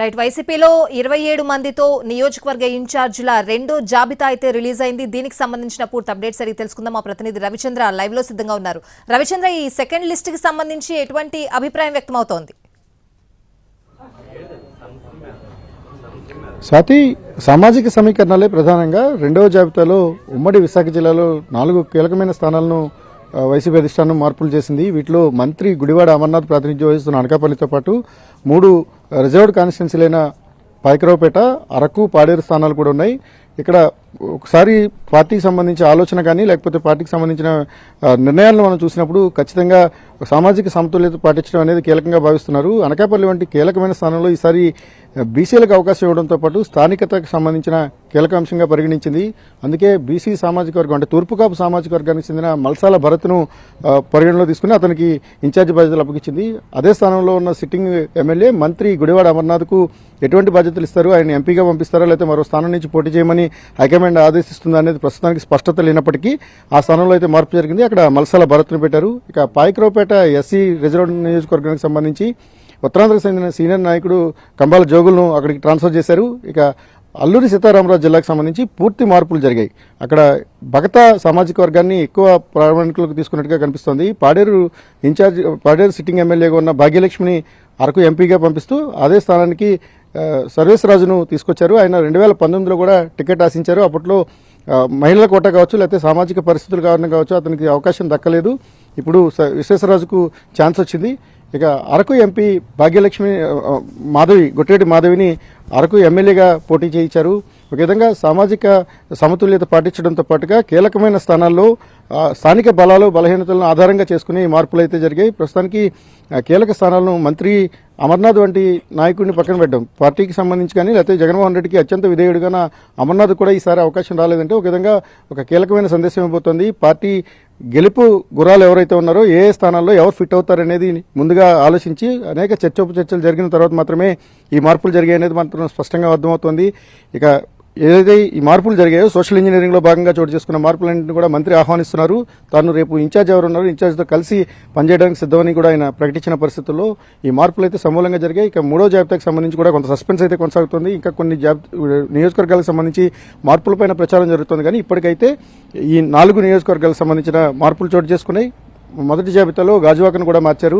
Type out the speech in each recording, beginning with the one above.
Right వైసీపీలో ఇరవై ఏడు మందితో నియోజకవర్గ ఇన్ఛార్జీల రెండో జాబితా అయితే రిలీజ్ అయింది. దీనికి సంబంధించిన పూర్తి అప్డేట్స్ అడిగి తెలుసుకుందాం. మా ప్రతినిధి రవిచంద్ర లైవ్లో సిద్ధంగా ఉన్నారు. రవిచంద్ర ఈ సెకండ్ లిస్ట్కి సంబంధించి ఎటువంటి అభిప్రాయం వ్యక్తమవుతోంది? స్వాతి సామాజిక సమీకరణలే ప్రధానంగా రెండవ జాబితాలో ఉమ్మడి విశాఖ జిల్లాలో నాలుగు కీలకమైన స్థానాలను వైసీపీ అధిష్టానం మార్పులు చేసింది. వీటిలో మంత్రి గుడివాడ అమర్నాథ్ ప్రాతినిధ్యం వహిస్తున్న అనకాపల్లితో పాటు మూడు రిజర్వ్డ్ కాన్స్టిట్యున్సీలైన పాయకరావుపేట అరకు పాడేరు స్థానాలు కూడా ఉన్నాయి. ఇక్కడ ఒకసారి పార్టీకి సంబంధించి ఆలోచన కానీ లేకపోతే పార్టీకి సంబంధించిన నిర్ణయాలను మనం చూసినప్పుడు ఖచ్చితంగా సామాజిక సమతుల్యత పాటించడం అనేది కీలకంగా భావిస్తున్నారు. అనకాపల్లి వంటి కీలకమైన స్థానంలో ఈసారి బీసీలకు అవకాశం ఇవ్వడంతో పాటు స్థానికతకు సంబంధించిన కీలక అంశంగా పరిగణించింది. అందుకే బీసీ సామాజిక వర్గం అంటే తూర్పుకాపు సామాజిక వర్గానికి చెందిన మల్సాల భరత్ను పరిగణలో తీసుకుని అతనికి ఇన్ఛార్జి బాధ్యతలు అప్పగించింది. అదే స్థానంలో ఉన్న సిట్టింగ్ ఎమ్మెల్యే మంత్రి గుడివాడ అమర్నాథ్కు ఎటువంటి బాధ్యతలు ఇస్తారు? ఆయన ఎంపీగా పంపిస్తారా? లేకపోతే మరో స్థానం నుంచి పోటీ చేయమని హైకమాండ్ ఆదేశిస్తుందా అనేది ప్రస్తుతానికి స్పష్టత లేనప్పటికీ ఆ స్థానంలో అయితే మార్పు జరిగింది. అక్కడ మల్సాల భరత్ను పెట్టారు. ఇక పాయకరావుపేట ఎస్సీ రిజర్వ్ నియోజకవర్గానికి సంబంధించి ఉత్తరాంధ్రకు చెందిన సీనియర్ నాయకుడు కంబాల జోగులను అక్కడికి ట్రాన్స్ఫర్ చేశారు. ఇక అల్లూరి సీతారామరాజు జిల్లాకు సంబంధించి పూర్తి మార్పులు జరిగాయి. అక్కడ భగత సామాజిక వర్గాన్ని ఎక్కువ ప్రామాణికులకు తీసుకున్నట్టుగా కనిపిస్తోంది. పాడేరు ఇన్ఛార్జ్ పాడేరు సిట్టింగ్ ఎమ్మెల్యేగా ఉన్న భాగ్యలక్ష్మిని అరకు ఎంపీగా పంపిస్తూ అదే స్థానానికి సర్వేశ్వరాజును తీసుకొచ్చారు. ఆయన రెండు వేల పంతొమ్మిదిలో కూడా టికెట్ ఆశించారు. అప్పట్లో మహిళల కోట కావచ్చు లేకపోతే సామాజిక పరిస్థితుల కారణం కావచ్చు అతనికి అవకాశం దక్కలేదు. ఇప్పుడు స- విశ్వేశ్వరరాజుకు ఛాన్స్ వచ్చింది. ఇక అరకు ఎంపీ భాగ్యలక్ష్మి మాధవి గొట్టేటి మాధవిని అరకు ఎమ్మెల్యేగా పోటీ చేయించారు. ఒక విధంగా సామాజిక సమతుల్యత పాటించడంతో పాటుగా కీలకమైన స్థానాల్లో స్థానిక బలాలు బలహీనతలను ఆధారంగా చేసుకుని మార్పులు అయితే జరిగాయి. ప్రస్తుతానికి కీలక స్థానాలను మంత్రి అమర్నాథ్ వంటి నాయకుడిని పక్కన పెట్టాం పార్టీకి సంబంధించి కానీ లేకపోతే జగన్మోహన్ రెడ్డికి అత్యంత విధేయుడుగా అమర్నాథ్ కూడా ఈసారి అవకాశం రాలేదంటే ఒక విధంగా ఒక కీలకమైన సందేశం ఇవ్వబోతోంది. పార్టీ గెలుపు గురాలు ఎవరైతే ఉన్నారో ఏ స్థానాల్లో ఎవరు ఫిట్ అవుతారనేది ముందుగా ఆలోచించి అనేక చర్చోపచర్చలు జరిగిన తర్వాత మాత్రమే ఈ మార్పులు జరిగాయనేది మాత్రం స్పష్టంగా అర్థమవుతోంది. ఇక ఏదైతే ఈ మార్పులు జరిగాయో సోషల్ ఇంజనీరింగ్లో భాగంగా చోటు చేసుకున్న మార్పులన్నింటినీ కూడా మంత్రి ఆహ్వానిస్తున్నారు. తాను రేపు ఇన్ఛార్జ్ ఎవరున్నారు ఇన్ఛార్జ్తో కలిసి పనిచేయడానికి సిద్ధమని కూడా ఆయన ప్రకటించిన పరిస్థితుల్లో ఈ మార్పులు అయితే సమూలంగా జరిగాయి. ఇక మూడో జాబితాకు సంబంధించి కూడా కొంత సస్పెన్స్ అయితే కొనసాగుతుంది. ఇంకా కొన్ని జాబ్ నియోజకవర్గాలకు సంబంధించి మార్పులపైన ప్రచారం జరుగుతుంది. కానీ ఇప్పటికైతే ఈ నాలుగు నియోజకవర్గాలకు సంబంధించిన మార్పులు చోటు చేసుకున్నాయి. మొదటి జాబితాలో గాజువాకను కూడా మార్చారు.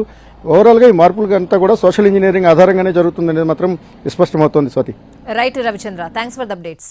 ఓవరాల్గా ఈ మార్పులు అంతా కూడా సోషల్ ఇంజనీరింగ్ ఆధారంగానే జరుగుతుందనేది మాత్రం స్పష్టమవుతోంది Swathi. Right Ravichandra thanks for the updates